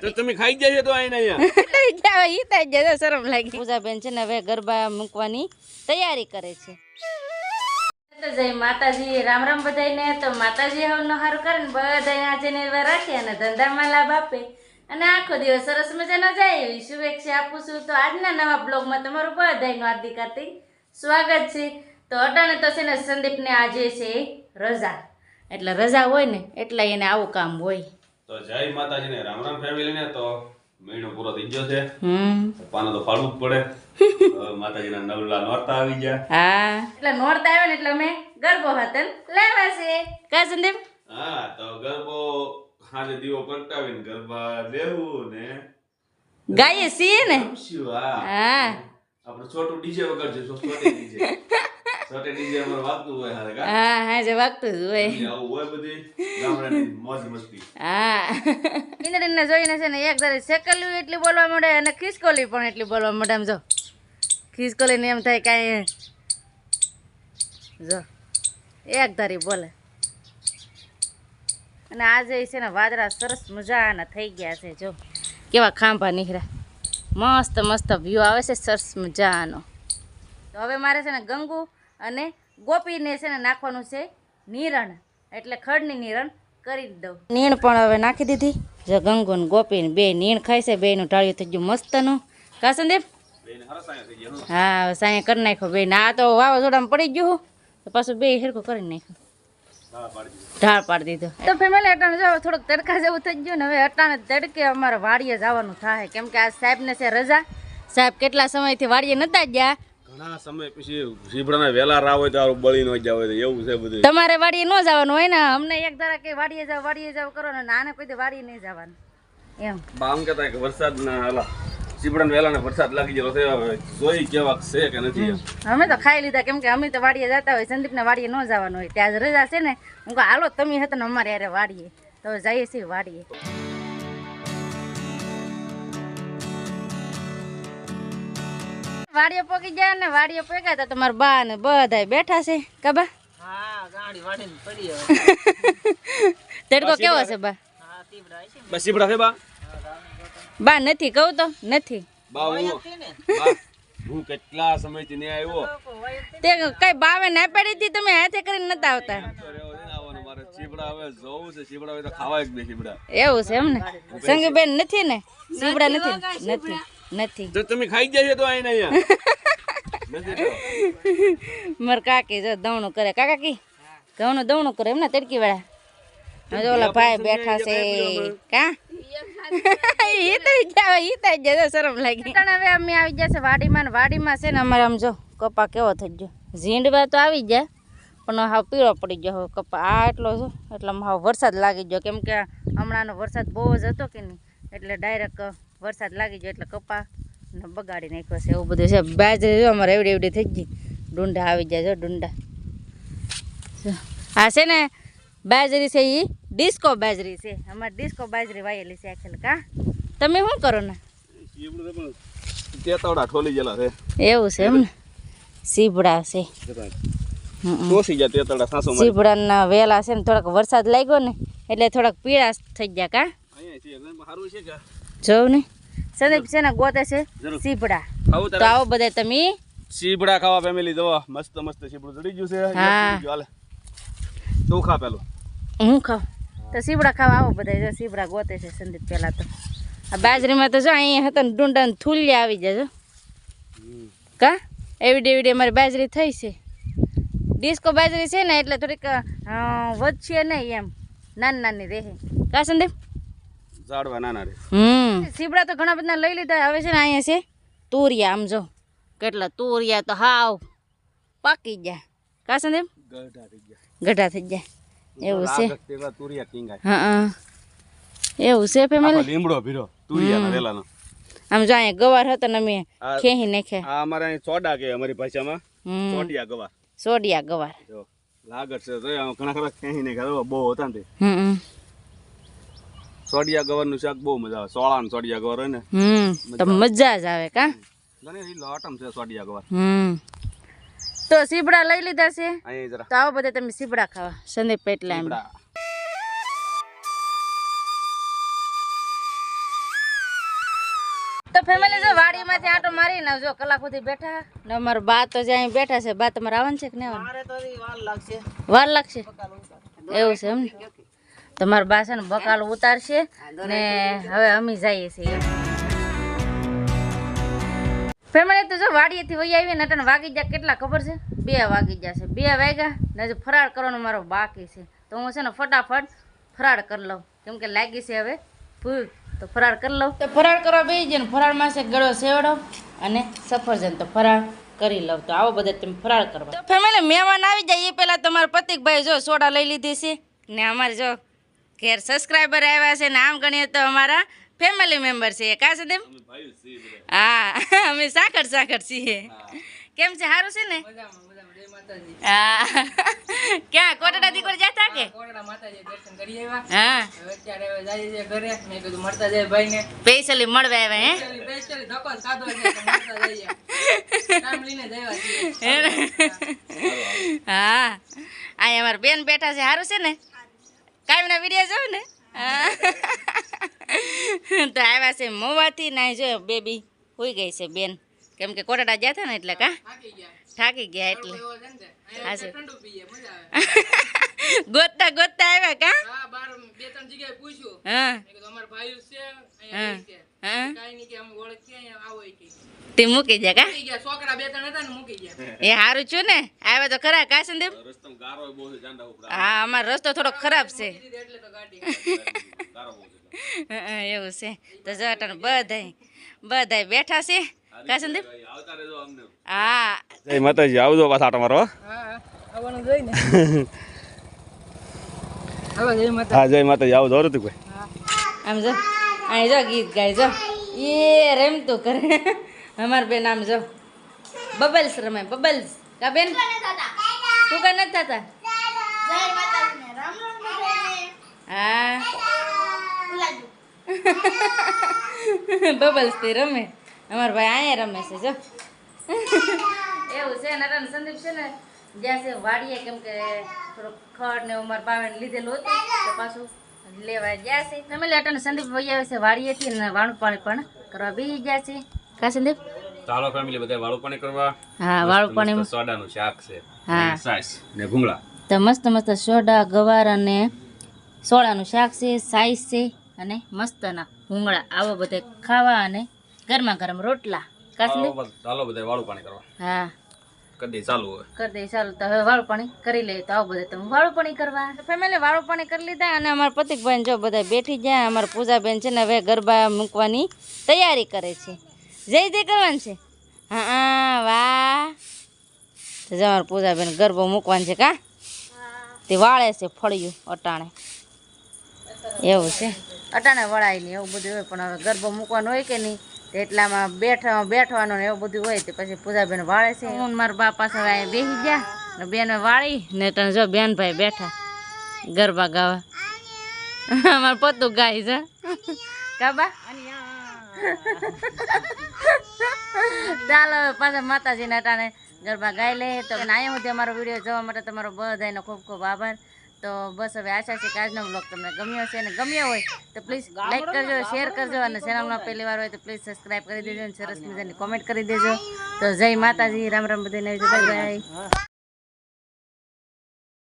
તો તમે ખાઈ જાય તો આઈને અહીંયા. ઈ થાય જતો શરમ લાગી. પૂજાબેન છે ને હવે ગરબા મૂકવાની તૈયારી કરે છે. તો જય માતાજી રામ રામ બધાયને. તો માતાજી હવનો હારું કરે ને બધાય આજે ને રાખે અને ધંધામાં લાભ આપે. અને આખો દિવસ સરસ મજાનો જાય એવી શુભેચ્છા આપું છું. તો આજના નવા બ્લોગમાં તમારું બધાનું હાર્દિક હાર્દિક સ્વાગત છે. તો અટાણે તો છે ને સંદીપને આજે છે રજા. એટલે રજા હોય ને એટલે એને આવું કામ હોય. તો જય માતાજી ને રામ રામ ફેમિલી ને તો મહિનો પૂરો થઈ ગયો છે. પાનો તો ફાળવું જ પડે. માતાજીના નવલા નોરતા આવી ગયા. હા. એટલે નોરતા આવ્યો ને એટલે અમે ગરબો હતા લેવા છે. કા સંદીપ હા તો ગરબો હાજે દીવો પ્રગટાવીને ગરબા લેવું ને ગાઈએ છીએ ને? હા. હા. આપણે છોટું ડીજે વગર છે છોટે ડીજે. હા હા જે વાગતું જ હોય. એટલે આવું હોય બધી ગામડાની મોજ મસ્તી. હા. ઇન્દ્રિનને જોઈને છે ને એક ધારી સેકલ્યું એટલી બોલવા મળે અને ખિસકોલી પણ એટલી બોલવા માંડે આમ જો ખિસકોલીને એમ થાય કાંઈ જો એક ધારી બોલે. અને આજે છે ને વાદળા સરસ મજાના થઈ ગયા છે જો. કેવા ખાંભા નીકળ્યા. મસ્ત મસ્ત વ્યૂ આવે છે સરસ મજાનો. તો હવે મારે છે ને ગંગુ અને ગોપીને છે ને નાખવાનું છે નીરણ. એટલે ખડની નીરણ કરી દઉં. નીણ પણ હવે નાખી દીધી. જો ગંગુ ને ગોપી બે નીણ ખાય છે બેનું ટાળ્યું થઈ ગયું મસ્તનું. કા સંદીપ બેન હરસ અહીંયા થઈ ગયા હા. હવે સાંય કરી નાખ્યો બે આ તો વાવાઝોડામાં પડી ગયું તો પાછું બે હિરકું કરી નાખ્યું. હા પાડી દીધું. ઢાળ પાડી દીધો. તો ફેમિલી અટાણે જો થોડુંક તડકા જેવું થઈ ગયું ને હવે અટાણે તડકે અમારે વાડીએ જવાનું થાય. કેમ કે આ સાહેબને છે રજા. સાહેબ કેટલા સમયથી વાડીએ નતા ગયા? ઘણા સમય પછી ઝીબ્ડાના વેલા રાવ હોય તો બળી ન જાવ એવું છે બધું. તમારે વાડીએ ન જવાનું હોય ને? અમને એક ધારા કે વાડીએ જાવ વાડીએ જાવ કરો ને નાને કોઈ વાડીએ નહીં જવાનું. એમ. બામ કહેતા કે વરસાદના હાલા ઝીબ્ડાના વેલાને વરસાદ લાગી ગયો છે જોઈ કેવાક છે કે નથી. અમે તો ખાઈ લીધા કેમ કે અમે તો વાડીએ જતા હોય સંદીપને વાડીએ ન જવાનું હોય. ત્યાં રજા છે ને. હું કહું હાલો તમે હતા ને અમારે યારે વાડીએ. તો જઈએ છીએ વાડીએ. વાડીએ પોકી ગયા ને વાડીએ પોક્યા તો તમારા બા ને બધા બેઠા છે. કબા તડકો કેવો છે બા? બસ ઝીબ્ડા છે. બા બા? નથી કહું તો નથી. બા હું કેટલા સમયથી ને આવ્યો? તે કઈ બાવે ના પાડી હતી તમે હાથે કરીને નતા આવતા? એવું છે એમ ને? સંગીબેન નથી ને? સીબડા નથી નથી. નથી. તો તમે ખાઈ જશો તો આઈને અહીંયા. મર કાકી જો દવણું કરે. કાકા કી ઘઉંનું દવણું કરે એમને તડકી વાળા જો ઓલા ભાઈ બેઠા છે. કા? ઈ તો જાવ ઈ તો જતો શરમ લાગી. હવે અમે આવી જશે વાડીમાં ને વાડીમાં છે ને અમારે આમ જો કપા કેવો થઈ ગયો. ઝીંડવા તો આવી જાય પણ હાવ પીળો પડી ગયો હવે કપા. આ એટલો છે એટલે હાવ વરસાદ લાગી ગયો. કેમ કે હમણાંનો વરસાદ બહુ જ હતો કે નહીં એટલે ડાયરેક્ટ વરસાદ લાગી ગયો એટલે કપા ને બગાડી નાખ્યો છે એવું બધું છે. બાજરી જો અમારે એવડી એવડી થઈ ગઈ. ડુંડા આવી જાય જો ડુંડા. હા આ છે ને બાજરી છે એ ડિસ્કો બાજરી છે. અમારે ડિસ્કો બાજરી વાયેલી છે આખેલ કા. તમે શું કરો ને? એવું છે એમ ને? સીભડા છે. સીભડાના વેલા છે ને થોડાક વરસાદ લાગ્યો ને એટલે થોડાક પીળા થઈ ગયા કા? જોઉં ને સંદીપ છે ને ગોતે છે સીપડા. તો આવો બધા તમે? સીપડા ખાવા ફેમિલી જવા મસ્ત મસ્ત સીપડું ચડી ગયું છે. હા. તું ખા પેલું. હું ખાઉં? તો સીપડા ખાવા આવો બધા જો સીવડા ગોતે છે સંદીપ પહેલાં તો. આ બાજરીમાં તો જો અહીંયા હતા ને ડુંડા ને થૂલ્યા આવી જજો કા? કા ડેવી ડે અમારી બાજરી થઈ છે. ડિસ્કો બાજરી છે ને એટલે થોડીક વધશે નહીં એમ. નાની નાની રહે. કા સંદીપ? ઝાડવા નાના રે. હમ. સીવડા તો ઘણા બધા લઈ લીધા હવે છે ને અહીંયા છે તુરિયા આમ જો. કેટલા તુરિયા તો હાવ. પાકી ગયા. કા સંદીપ ગઢા થઈ ગયા. ગઢા થઈ ગયા. એવું છે. હા એવું છે ફેમિલી લીમડો ભીરો તુરિયાના વેલાનો. આમ જો અહીંયા ગવાર હતો ને અમે ખેહી નાખ્યા આ અમારે અહીં ચોડા કે અમારી ભાષામાં? સોડિયા ચોડિયા ગવા સોડિયા ગવાર. જો છે તો ઘણા ખરા ખેહી ને ઘરે બહુ હતા ને તે. હમ ગવરનું શાક બહુ મજા આવે. સોળા ને ગવર ગવાર હોય ને હમ તો મજા જ આવે કા? ઘણી લોટમ છે સોડિયા ગવર. હમ. તો સીબડા લઈ લીધા છે? તો આવો બધા તમે સીબડા ખાવા. સંદીપ પેટલા એમ. તો ફેમિલી જો વાડીમાંથી આટો મારીને જો કલાક સુધી બેઠા. ને અમારા બા તો જે અહીં બેઠા છે બા તમારે આવવાનું છે કે નહીં આવવાનું? વાર લાગશે. એવું છે એમ ને? તમારા બા બકાલ ઉતારશે ને હવે અમે જઈએ છીએ. ફેમિલી તો જો વાડીએથી વહી આવી ને અટણ વાગી ગયા કેટલા ખબર છે? બે વાગી છે. બે વાગ્યા ને હજુ ફરાળ કરવાનો મારો બાકી છે. તો હું છે ને ફટાફટ ફરાળ કરી લઉં. કેમ કે લાગી છે હવે ભૂલ. તો ફરાળ કરી લઉં. તો ફરાળ કરવા બેસી જાય ને ફરાળમાં છે ગળો સેવડો અને સફરજન. તો ફરાળ કરી લઉં. તો આવો બધા તમે ફરાળ કરવા. તો ફેમિલી મહેમાન આવી જાય. એ પહેલાં તમારા પતિકભાઈ જો સોડા લઈ લીધી છે. ને અમારે જો ઘેર સબસ્ક્રાઈબર આવ્યા છે ને આમ ગણીએ તો અમારા ફેમિલી મેમ્બર છે કા છે તેમ હા અમે સાકર સાકર છીએ. કેમ છે? સારું છે ને? હા. ક્યાં? કોટડા દીકરો જતા કે? હા સ્પેશિયલી મળવા આવ્યા હે? હા. આ અમારા બેન બેઠા છે. સારું છે ને? કાયમના વીડિયો જોઉં ને? હા. તો આવ્યા છે મોવાથી ના જો બેબી હોઈ ગઈ છે બેન. કેમ કે કોટાડા ગયા હતા ને એટલે કા? થાકી ગયા એટલે. હા છે. ગોતતા ગોતતા આવ્યા કા? હા હા. હા. તે મૂકી જા કા? એ સારું છું ને. આવ્યા તો ખરા કા સંદીપ? હા અમારો રસ્તો થોડો ખરાબ છે. ગારો બહુ છે હં, એવું છે. તો જો અટાણે બધાય બધાય બેઠા છે. કા સંદીપ? આવતા રહેજો અમને. હા. જય માતાજી આવજો પાછા આટા મારો હા જય માતાજી. આવજો તું કોઈ આમ જો. અહીં જો ગીત ગાય જો. એ રમતું કરે અમાર બેન આમ જો. બબલ્સ રમે બબલ્સ. કા બેન? તું કા નથી થતા? હા. બબલ્સથી રમે. અમાર ભાઈ અહીંયા રમે છે જો. એવું છે નટન સંદીપ છે ને જ્યાં છે વાડીએ કેમ કે થોડુંક ખડ ને ઉમર પાવે લીધેલું હતું તો પાછું લેવા ગયા છે. ફેમિલી અટન સંદીપ ભાઈ આવે છે વાડીએથી ને વાણું પાણી પણ કરવા બી ગયા છે. કા સંદીપ? ચાલો ફેમિલી બધા વાળું પાણી કરવા. હા વાળું પાણી સોડાનું શાક છે હા. સાસ ને ભૂંગળા. તો મસ્ત મસ્ત સોડા ગવાર અને સોડાનું શાક છે સાઈઝ છે અને મસ્તના ભૂંગળા. આવો બધે ખાવા અને ગરમા ગરમ રોટલા. કા ચાલો ચાલો બધા વાળું પાણી કરવા. હા. કદી ચાલુ હોય? કરી ચાલો તો હવે વાળું પાણી કરી લે તો આવું બધા તમે વાળું પાણી કરવા? ફેમિલી વાળું પાણી કરી લીધા અને અમારા પતિકભાઈ જો બધા બેઠી ગયા અમારા પૂજાબેન છે ને હવે ગરબા મૂકવાની તૈયારી કરે છે. જય જય કરવાનું છે? હા હા વાહ. તો જો અમારા પૂજાબેન ગરબો મૂકવાનું છે કા? તે વાળે છે ફળિયું અટાણે. એવું છે? અટાણે વળાય નહીં એવું બધું હોય પણ હવે ગરબો મૂકવાનો હોય કે નહીં? એટલામાં બેઠા, બેઠવાનું ને એવું બધું હોય તો પછી પૂજાબેન વાળે છે. હું ને મારા બા પાસે બેસી ગયા. ને બેન વાળી, ને તને જો બેનભાઈ બેઠા ગરબા ગાવા. અમારે પોતું ગાય છે. કાબા? ચાલો પાછા માતાજીના ટાણે ગરબા ગાઈ લઈએ. તો અહીંયા સુધી અમારો વીડિયો જોવા માટે તમારો બધાનો ખૂબ ખૂબ આભાર. તો બસ હવે આશા છે કે આજનો બ્લોગ તમને ગમ્યો છે અને ગમ્યો હોય તો પ્લીઝ લાઈક કરજો શેર કરજો અને ચેનલમાં પહેલી વાર હોય તો પ્લીઝ સબસ્ક્રાઈબ કરી દેજો અને સરસ મજાની કોમેન્ટ કરી દેજો. તો જય માતાજી રામ રામ બધાને બાય બાય